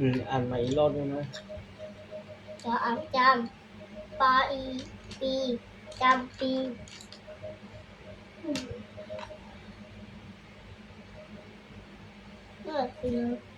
อืมอ่านใหม่อีกรอบได้ไหมจะอ่านจำปาอีปีจำปีเลือกไปเลย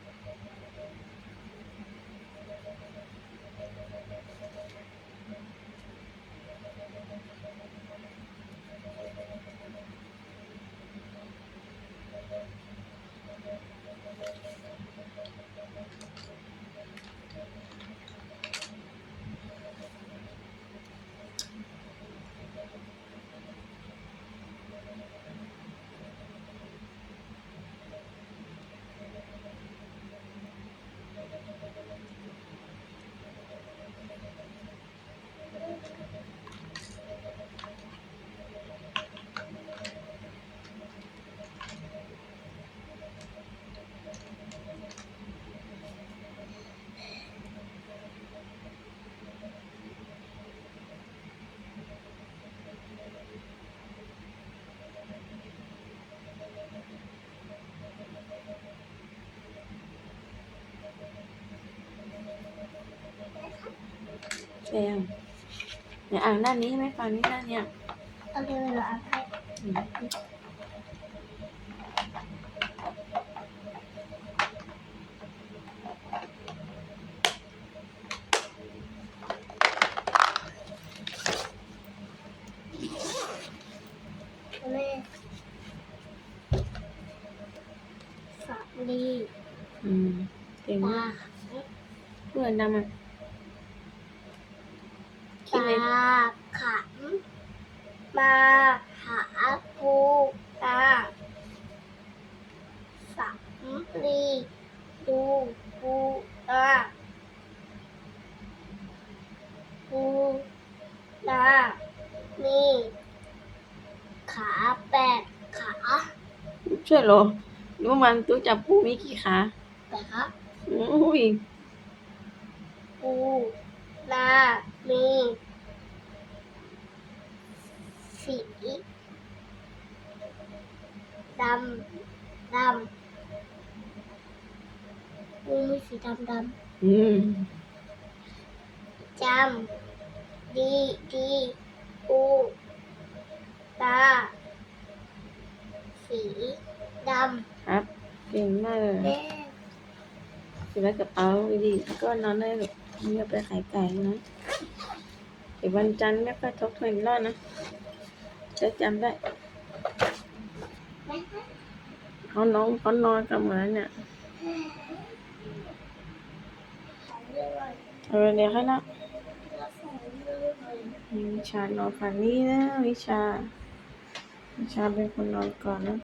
แซมเนี่ยอ่านด้านนี้ไหมฟังนี้ด้านเนี้ยเอาเดี๋ยวเราอ่านให้อืมแม่สาลีอืมเก่งตามากเพื่อนดำอะคิด ตาเลยขันมาหาปูตาสำลีดูปูตาปูตามีขาแปดขาใช่เหรอเมื่อวานตู้จับปูมีกี่ขาแปดขาอุ้ยปูนามี สีดำดำปูมีสีดำดอืมำจำดีดีปูตา สีดครับเก่งมากเลยำแม่เก็บไว้กระเป๋าดีๆก็นอนได้ลูกไม่เอาไปขายไก่นะเดี๋ยววันจันทร์ไม่ค่อยทบทวนอีกรอบนะ จะจำได้เขาน้องเขานอนกันหมือนเนี่ยเออเอาเดี๋ยวให้ละวิชานอนฝันนี้นะวิชา วิชาเป็นคนนอนก่อนนะ